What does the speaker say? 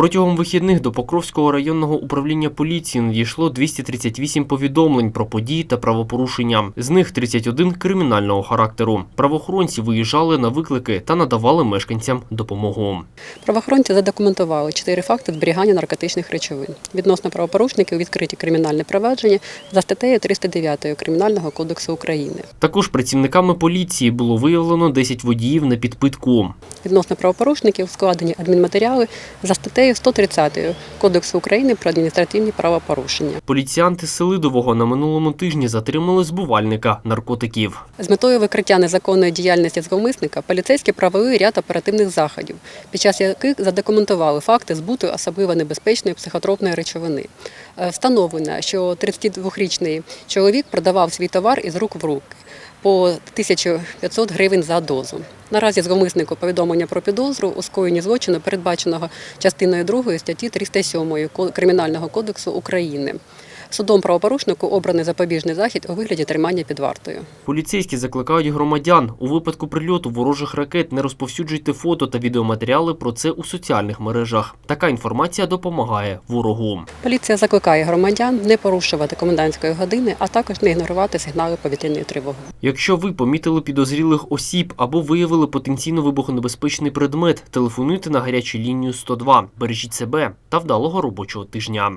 Протягом вихідних до Покровського районного управління поліції надійшло 238 повідомлень про події та правопорушення. З них 31 кримінального характеру. Правоохоронці виїжджали на виклики та надавали мешканцям допомогу. Правоохоронці задокументували чотири факти зберігання наркотичних речовин. Відносно правопорушників відкриті кримінальне провадження за статтею 309 Кримінального кодексу України. Також працівниками поліції було виявлено 10 водіїв на підпитку. Відносно правопорушників складені адмінматеріали за статтею 130 Кодексу України про адміністративні правопорушення. Поліціянти Селидового на минулому тижні затримали збувальника наркотиків. З метою викриття незаконної діяльності зловмисника поліцейські провели ряд оперативних заходів, під час яких задокументували факти збуту особливо небезпечної психотропної речовини. Е, Встановлено, що 32-річний чоловік продавав свій товар із рук в руки по 1500 гривень за дозу. Наразі зловмиснику повідомлення про підозру у скоєнні злочину, передбаченого частиною 2 статті 307 Кримінального кодексу України. Судом правопорушнику обраний запобіжний захід у вигляді тримання під вартою. Поліцейські закликають громадян у випадку прильоту ворожих ракет не розповсюджуйте фото та відеоматеріали про це у соціальних мережах. Така інформація допомагає ворогу. Поліція закликає громадян не порушувати комендантської години, а також не ігнорувати сигнали повітряної тривоги. Якщо ви помітили підозрілих осіб або виявили потенційно вибухонебезпечний предмет, телефонуйте на гарячу лінію 102. Бережіть себе та вдалого робочого тижня.